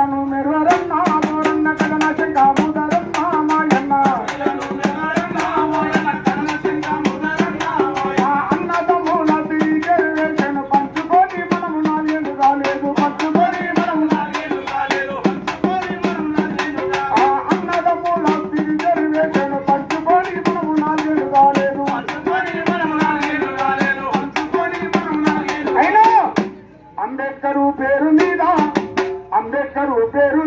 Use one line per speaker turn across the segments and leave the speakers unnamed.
ఇలను మెరువరన్నా మోరన్న కథన శంకాభూతరన్నా మాయన్న. అన్నదమ్ముల తీగేను పంచుకొని మనము నాలుగు రాలేదు పంచుకొని మనము అన్నదమ్ముల తీగేను పంచుకొని మనము నాలుగు రాలేదు. అంబేద్కరు పేరు మీద Montero.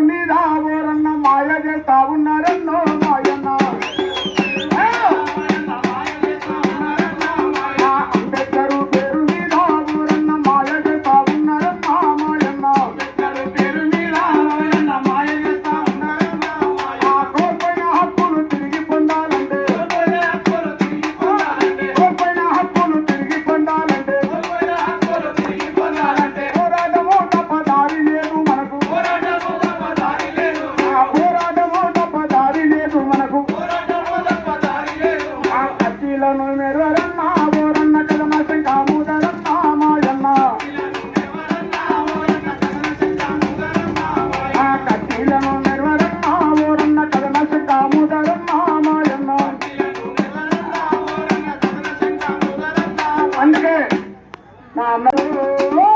Mommy.